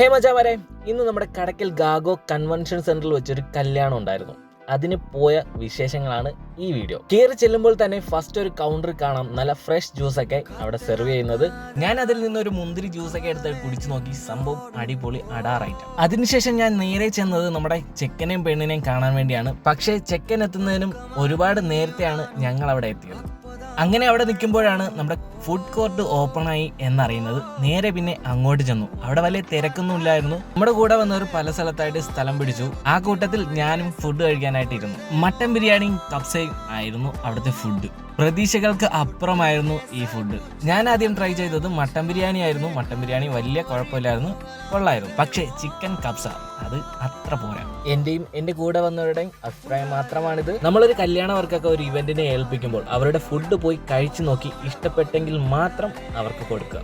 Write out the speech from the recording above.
ഹേ മച്ചാമാരെ ഇന്ന് നമ്മുടെ കടക്കൽ ഗാഗോ കൺവെൻഷൻ സെന്ററിൽ വെച്ചൊരു കല്യാണം ഉണ്ടായിരുന്നു. അതിന് പോയ വിശേഷങ്ങളാണ് ഈ വീഡിയോ. കയറി ചെല്ലുമ്പോൾ തന്നെ ഫസ്റ്റ് ഒരു കൗണ്ടർ കാണാം. നല്ല ഫ്രഷ് ജ്യൂസ് ഒക്കെ അവിടെ സെർവ് ചെയ്യുന്നത്. ഞാൻ അതിൽ നിന്ന് ഒരു മുന്തിരി ജ്യൂസ് ഒക്കെ എടുത്ത് കുടിച്ചു നോക്കി. സംഭവം അടിപൊളി അടാറായിട്ട് അതിനുശേഷം ഞാൻ നേരെ ചെന്നത് നമ്മുടെ ചെക്കനെയും പെണ്ണിനെയും കാണാൻ വേണ്ടിയാണ്. പക്ഷേ ചെക്കൻ എത്തുന്നതിനും ഒരുപാട് നേരത്തെയാണ് ഞങ്ങൾ അവിടെ എത്തിയത്. അങ്ങനെ അവിടെ നിൽക്കുമ്പോഴാണ് നമ്മുടെ ഫുഡ് കോർട്ട് ഓപ്പണായി എന്നറിയുന്നത്. നേരെ പിന്നെ അങ്ങോട്ട് ചെന്നു. അവിടെ വലിയ തിരക്കൊന്നും ഇല്ലായിരുന്നു. നമ്മുടെ കൂടെ വന്നവർ പല സ്ഥലത്തായിട്ട് സ്ഥലം പിടിച്ചു. ആ കൂട്ടത്തിൽ ഞാനും ഫുഡ് കഴിക്കാനായിട്ട് ഇരുന്നു. മട്ടൻ ബിരിയാണിയും കപ്സയും ആയിരുന്നു അവിടുത്തെ ഫുഡ് പ്രതീക്ഷകൾക്ക് അപ്പുറമായിരുന്നു ഈ ഫുഡ് ഞാൻ ആദ്യം ട്രൈ ചെയ്തത് മട്ടൻ ബിരിയാണി ആയിരുന്നു. മട്ടൻ ബിരിയാണി വലിയ കുഴപ്പമില്ലായിരുന്നു. കൊള്ളായിരുന്നു. പക്ഷേ ചിക്കൻ കപ്സ അത് അത്ര പോരാ. എന്റെയും എന്റെ കൂടെ വന്നവരുടെയും അഭിപ്രായം മാത്രമാണിത്. നമ്മളൊരു കല്യാണ വർക്കൊക്കെ ഒരു ഇവന്റിനെ ഏൽപ്പിക്കുമ്പോൾ അവരുടെ ഫുഡ് പോയി കഴിച്ചു നോക്കി. ഇഷ്ടപ്പെട്ടെങ്കിൽ മാത്രം അവർക്ക് കൊടുക്കുക.